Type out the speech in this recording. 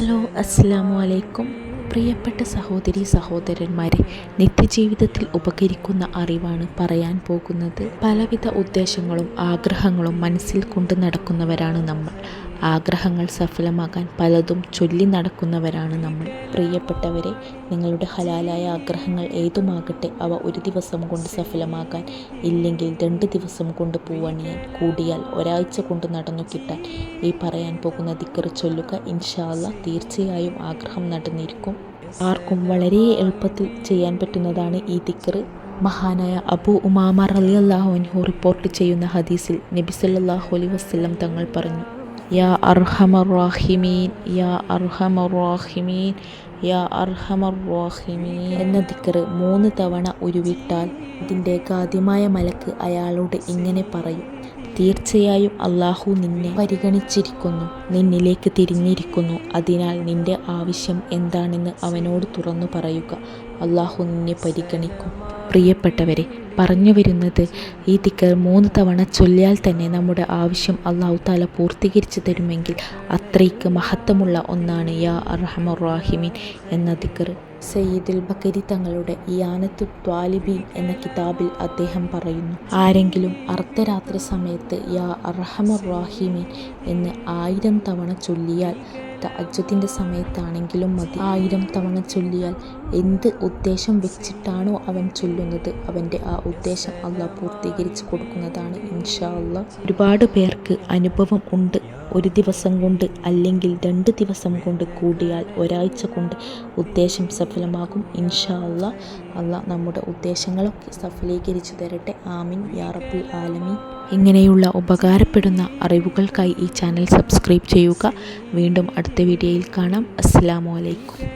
Hello അസ്സാമു അലൈക്കും പ്രിയപ്പെട്ട സഹോദരി സഹോദരന്മാരെ നിത്യജീവിതത്തിൽ ഉപകരിക്കുന്ന അറിവാണ് പറയാൻ പോകുന്നത്. പലവിധ ഉദ്ദേശങ്ങളും ആഗ്രഹങ്ങളും മനസ്സിൽ കൊണ്ട് നടക്കുന്നവരാണ് നമ്മൾ. ആഗ്രഹങ്ങൾ സഫലമാക്കാൻ പലതും ചൊല്ലി നടക്കുന്നവരാണ് നമ്മൾ. പ്രിയപ്പെട്ടവരെ നിങ്ങളുടെ ഹലാലായ ആഗ്രഹങ്ങൾ ഏതുമാകട്ടെ അവ ഒരു ദിവസം കൊണ്ട് സഫലമാകാൻ ഇല്ലെങ്കിൽ രണ്ട് ദിവസം കൊണ്ട് പൂവണിയാൻ കൂടിയാൽ ഒരാഴ്ച കൊണ്ട് നടന്നു കിട്ടാൻ ഈ പറയാൻ പോകുന്ന ദിക്കറി ചൊല്ലുക ഇൻഷാല്ല തീർച്ചയായും ആഗ്രഹം നടന്നിരിക്കും. ആർക്കും വളരെ എളുപ്പത്തിൽ ചെയ്യാൻ പറ്റുന്നതാണ് ഈ ദിക്കറ് മഹാനായ അബു ഉമാമ റലി അള്ളാഹുവിൻഹു റിപ്പോർട്ട് ചെയ്യുന്ന ഹദീസിൽ നബി സല്ലല്ലാഹു അലൈഹി വസല്ലം തങ്ങൾ പറഞ്ഞു എന്ന ദിക്കറ് മൂന്ന് തവണ ഉരുവിട്ടാൽ ഇതിന്റെ ഗാദ്യമായ മലക്ക് അയാളോട് ഇങ്ങനെ പറയും തീർച്ചയായും അള്ളാഹു നിന്നെ പരിഗണിച്ചിരിക്കുന്നു നിന്നിലേക്ക് തിരിഞ്ഞിരിക്കുന്നു. അതിനാൽ നിന്റെ ആവശ്യം എന്താണെന്ന് അവനോട് തുറന്നു പറയുക. അള്ളാഹു നിന്നെ പരിഗണിക്കും. പ്രിയപ്പെട്ടവരെ പറഞ്ഞു വരുന്നത് ഈ ദിക്കർ മൂന്ന് തവണ ചൊല്ലിയാൽ തന്നെ നമ്മുടെ ആവശ്യം അള്ളാഹു താല പൂർത്തീകരിച്ചു തരുമെങ്കിൽ അത്രയ്ക്ക് മഹത്വമുള്ള ഒന്നാണ് യാ അർഹമുറാഹിമീൻ എന്ന ദിക്കർ. സയ്യിദുൽ ബക്കരി തങ്ങളുടെ യാനത്തു ത്വാലിബീൻ എന്ന കിതാബിൽ അദ്ദേഹം പറയുന്നു ആരെങ്കിലും അർദ്ധരാത്രി സമയത്ത് യാ അർഹമുറാഹിമീൻ എന്ന് ആയിരം തവണ ചൊല്ലിയാൽ തഅജ്ജുദിന്റെ സമയത്താണെങ്കിലും മതി. ആയിരം തവണ ചൊല്ലിയാൽ എന്ത് ഉദ്ദേശം വെച്ചിട്ടാണോ അവൻ ചൊല്ലുന്നത്? അവന്റെ ആ ഉദ്ദേശം അള്ളാഹ് പൂർത്തീകരിച്ച് കൊടുക്കുന്നതാണ് ഇൻഷാ ഒരുപാട് പേർക്ക് അനുഭവം ഉണ്ട് ഒരു ദിവസം കൊണ്ട് അല്ലെങ്കിൽ രണ്ട് ദിവസം കൊണ്ട് കൂടിയാൽ ഒരാഴ്ച കൊണ്ട് ഉദ്ദേശം സഫലമാകും. ഇൻഷാ അല്ല അല്ല നമ്മുടെ ഉദ്ദേശങ്ങളൊക്കെ സഫലീകരിച്ചു തരട്ടെ. ആമിൻ. യാ ആലമി ഇങ്ങനെയുള്ള ഉപകാരപ്പെടുന്ന അറിവുകൾക്കായി ഈ ചാനൽ സബ്സ്ക്രൈബ് ചെയ്യുക. വീണ്ടും അടുത്ത വീഡിയോയിൽ കാണാം. അസ്സാമലൈക്കും